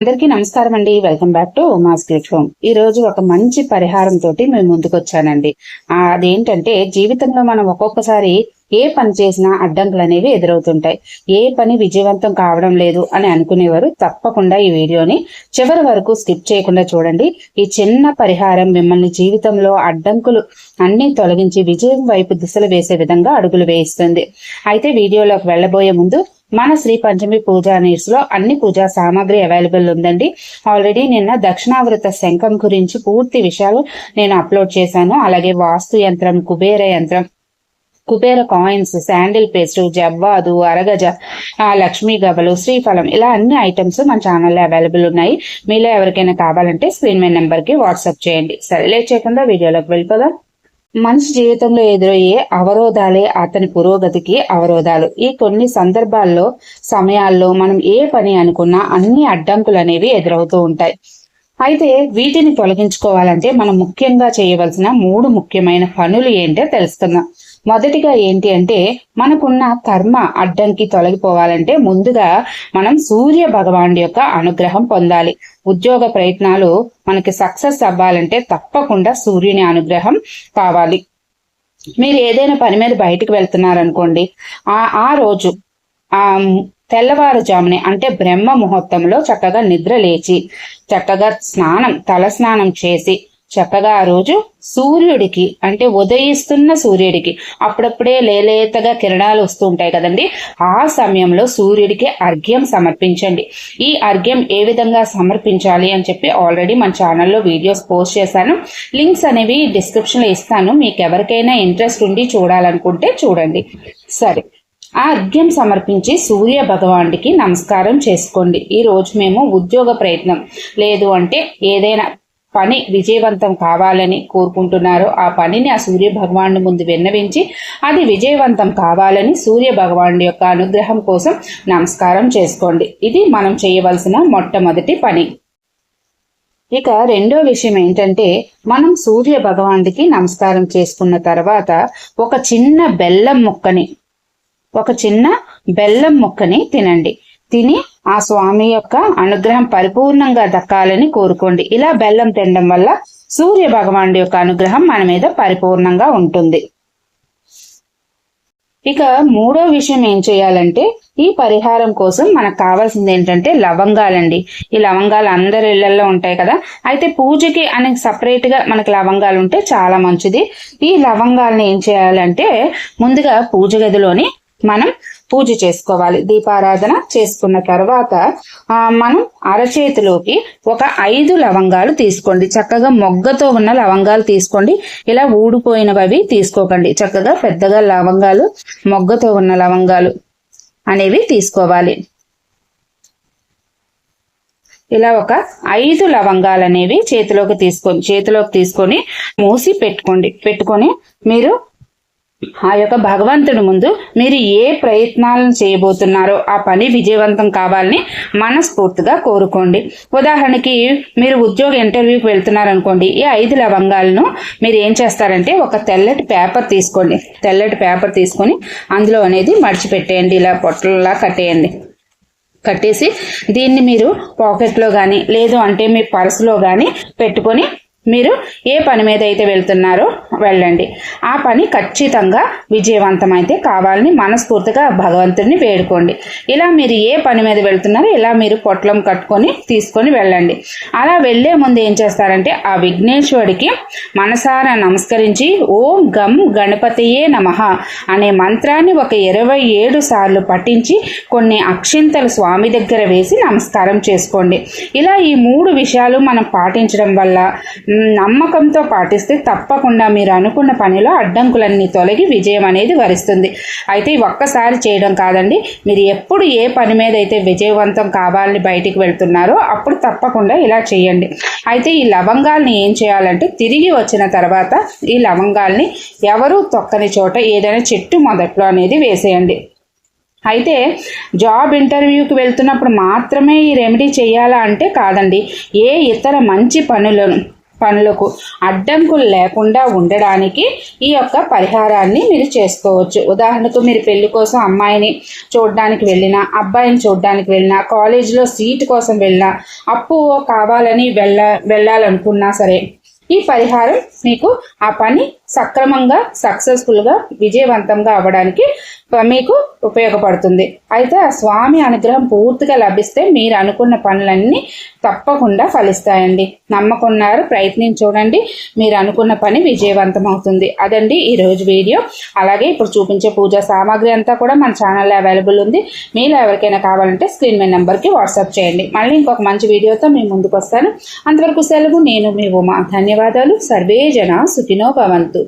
అందరికీ నమస్కారం అండి welcome back to mass click home ఈ రోజు ఒక మంచి పరిహారం తోటి మేము ముందుకు వచ్చానండి అదేంటంటే జీవితంలో మనం ఒక్కొక్కసారి ఏ పని చేసినా అడ్డంకులు అనేవి ఎదురవుతుంటాయి. ఏ పని విజయవంతం కావడం లేదు అని అనుకునేవారు తప్పకుండా ఈ వీడియోని చివరి వరకు స్కిప్ చేయకుండా చూడండి. ఈ చిన్న పరిహారం మిమ్మల్ని జీవితంలో అడ్డంకులు అన్ని తొలగించి విజయం వైపు దిశలు వేసే విధంగా అడుగులు వేయిస్తుంది. అయితే వీడియోలోకి వెళ్ళబోయే ముందు మన శ్రీ పంచమి పూజా నీడ్స్లో అన్ని పూజా సామాగ్రి అవైలబుల్ ఉందండి. ఆల్రెడీ నిన్న దక్షిణావృత శంఖం గురించి పూర్తి విషయాలు నేను అప్లోడ్ చేశాను. అలాగే వాస్తు యంత్రం కుబేర యంత్రం కుబేర కాయిన్స్ శాండిల్ పేస్ట్ జవ్వాదు అరగజ లక్ష్మీ గబలు శ్రీఫలం ఇలా అన్ని ఐటమ్స్ మన ఛానల్లో అవైలబుల్ ఉన్నాయి. మీలో ఎవరికైనా కావాలంటే స్క్రీన్ మీద నెంబర్కి వాట్సాప్ చేయండి. సరే లేట్ చేయకుండా వీడియోలోకి వెళ్ళిపోదాం. మనిషి జీవితంలో ఎదురయ్యే అవరోధాలే అతని పురోగతికి అవరోధాలు. ఈ కొన్ని సందర్భాల్లో సమయాల్లో మనం ఏ పని అనుకున్నా అన్ని అడ్డంకులు అనేవి ఎదురవుతూ ఉంటాయి. అయితే వీటిని తొలగించుకోవాలంటే మనం ముఖ్యంగా చేయవలసిన మూడు ముఖ్యమైన పనులు ఏంటో తెలుసుకుందాం. మొదటిగా ఏంటి అంటే మనకున్న కర్మ అడ్డంకి తొలగిపోవాలంటే ముందుగా మనం సూర్య భగవానుడి యొక్క అనుగ్రహం పొందాలి. ఉద్యోగ ప్రయత్నాలు మనకి సక్సెస్ అవ్వాలంటే తప్పకుండా సూర్యుని అనుగ్రహం కావాలి. మీరు ఏదైనా పని మీద బయటికి వెళ్తున్నారనుకోండి ఆ ఆ రోజు ఆ తెల్లవారుజామునే అంటే బ్రహ్మ ముహూర్తంలో చక్కగా నిద్ర లేచి చక్కగా స్నానం తల స్నానం చేసి చక్కగా ఆ రోజు సూర్యుడికి అంటే ఉదయిస్తున్న సూర్యుడికి అప్పుడప్పుడే లేలేతగా కిరణాలు వస్తూ ఉంటాయి కదండి. ఆ సమయంలో సూర్యుడికి అర్ఘ్యం సమర్పించండి. ఈ అర్ఘ్యం ఏ విధంగా సమర్పించాలి అని చెప్పి ఆల్రెడీ మన ఛానల్లో వీడియోస్ పోస్ట్ చేశాను. లింక్స్ అనేవి డిస్క్రిప్షన్లో ఇస్తాను. మీకు ఎవరికైనా ఇంట్రెస్ట్ ఉండి చూడాలనుకుంటే చూడండి. సరే. ఆ అర్ఘ్యం సమర్పించి సూర్య భగవానుడికి నమస్కారం చేసుకోండి. ఈ రోజు మేము ఉద్యోగ ప్రయత్నం. లేదు అంటే ఏదైనా పని విజయవంతం కావాలని కోరుకుంటున్నారో ఆ పనిని ఆ సూర్య భగవాను ముందు విన్నవించి అది విజయవంతం కావాలని సూర్య భగవాను యొక్క అనుగ్రహం కోసం నమస్కారం చేసుకోండి. ఇది మనం చేయవలసిన మొట్టమొదటి పని. ఇక రెండో విషయం ఏంటంటే మనం సూర్య భగవానుడికి నమస్కారం చేసుకున్న తర్వాత ఒక చిన్న బెల్లం ముక్కని ఒక చిన్న బెల్లం ముక్కని తినండి. తిని ఆ స్వామి యొక్క అనుగ్రహం పరిపూర్ణంగా దక్కాలని కోరుకోండి. ఇలా బెల్లం తినడం వల్ల సూర్య భగవానుడి యొక్క అనుగ్రహం మన మీద పరిపూర్ణంగా ఉంటుంది. ఇక మూడో విషయం ఏం చేయాలంటే ఈ పరిహారం కోసం మనకు కావాల్సింది ఏంటంటే లవంగాలండి. ఈ లవంగాలు అందరి ఇళ్ళలో ఉంటాయి కదా. అయితే పూజకి అనేక సపరేట్గా మనకి లవంగాలు ఉంటే చాలా మంచిది. ఈ లవంగాలను ఏం చేయాలంటే ముందుగా పూజ గదిలోని మనం పూజ చేసుకోవాలి దీపారాధన చేసుకున్న తర్వాత మనం అరచేతిలోకి ఒక ఐదు లవంగాలు తీసుకోండి. చక్కగా మొగ్గతో ఉన్న లవంగాలు తీసుకోండి. ఇలా ఊడిపోయినవి తీసుకోకండి. చక్కగా పెద్దగా లవంగాలు మొగ్గతో ఉన్న లవంగాలు అనేవి తీసుకోవాలి. ఇలా ఒక ఐదు లవంగాలు అనేవి చేతిలోకి తీసుకొని చేతిలోకి తీసుకొని మూసి పెట్టుకోండి. పెట్టుకొని మీరు ఆ యొక్క భగవంతుడి ముందు మీరు ఏ ప్రయత్నాలను చేయబోతున్నారో ఆ పని విజయవంతం కావాలని మనస్ఫూర్తిగా కోరుకోండి. ఉదాహరణకి మీరు ఉద్యోగ ఇంటర్వ్యూకి వెళ్తున్నారనుకోండి ఈ ఐదు లవంగాలను మీరు ఏం చేస్తారంటే ఒక తెల్లటి పేపర్ తీసుకోండి. తెల్లటి పేపర్ తీసుకొని అందులో అనేది మడిచిపెట్టేయండి ఇలా పొట్టలా కట్టేయండి. కట్టేసి దీన్ని మీరు పాకెట్లో కానీ లేదు అంటే మీ పర్సులో కానీ పెట్టుకొని మీరు ఏ పని మీద అయితే వెళ్తున్నారో వెళ్ళండి. ఆ పని ఖచ్చితంగా విజయవంతమైతే కావాలని మనస్ఫూర్తిగా భగవంతుడిని వేడుకోండి. ఇలా మీరు ఏ పని మీద వెళ్తున్నారో ఇలా మీరు పొట్లం కట్టుకొని తీసుకొని వెళ్ళండి. అలా వెళ్ళే ముందు ఏం చేస్తారంటే ఆ విఘ్నేశ్వరుడికి మనసారా నమస్కరించి ఓం గం గణపతియే నమ అనే మంత్రాన్ని ఒక ఇరవై ఏడు సార్లు పఠించి కొన్ని అక్షింతలు స్వామి దగ్గర వేసి నమస్కారం చేసుకోండి. ఇలా ఈ మూడు విషయాలు మనం పాటించడం వల్ల నమ్మకంతో పాటిస్తే తప్పకుండా మీరు అనుకున్న పనిలో అడ్డంకులన్నీ తొలగి విజయం అనేది వరిస్తుంది. అయితే ఒక్కసారి చేయడం కాదండి. మీరు ఎప్పుడు ఏ పని మీద అయితే విజయవంతం కావాలని బయటికి వెళ్తున్నారో అప్పుడు తప్పకుండా ఇలా చేయండి. అయితే ఈ లవంగాల్ని ఏం చేయాలంటే తిరిగి వచ్చిన తర్వాత ఈ లవంగాల్ని ఎవరు తొక్కని చోట ఏదైనా చెట్టు మొదట్లో అనేది వేసేయండి. అయితే జాబ్ ఇంటర్వ్యూకి వెళ్తున్నప్పుడు మాత్రమే ఈ రెమెడీ చేయాలా అంటే కాదండి. ఏ ఇతర మంచి పనులను పనులకు అడ్డంకులు లేకుండా ఉండడానికి ఈ యొక్క పరిహారాన్ని మీరు చేసుకోవచ్చు. ఉదాహరణకు మీరు పెళ్ళి కోసం అమ్మాయిని చూడడానికి వెళ్ళినా అబ్బాయిని చూడడానికి వెళ్ళినా కాలేజీలో సీట్ కోసం వెళ్ళినా అప్పు కావాలని వెళ్ళ వెళ్ళాలనుకున్నా సరే ఈ పరిహారం మీకు ఆ పని సక్రమంగా సక్సెస్ఫుల్గా విజయవంతంగా అవ్వడానికి మీకు ఉపయోగపడుతుంది. అయితే ఆ స్వామి అనుగ్రహం పూర్తిగా లభిస్తే మీరు అనుకున్న పనులన్నీ తప్పకుండా ఫలిస్తాయండి. నమ్మకున్నారు ప్రయత్నం చూడండి. మీరు అనుకున్న పని విజయవంతం అవుతుంది అదండి ఈరోజు వీడియో. అలాగే ఇప్పుడు చూపించే పూజా సామాగ్రి అంతా కూడా మన ఛానల్లో అవైలబుల్ ఉంది. మీలో ఎవరికైనా కావాలంటే స్క్రీన్ మీద నెంబర్కి వాట్సాప్ చేయండి. మళ్ళీ ఇంకొక మంచి వీడియోతో మేము ముందుకు వస్తాను అంతవరకు సెలవు. నేను మీ ఉమా. ధన్యవాదాలు. సర్వే జన సుఖినో భవంతు.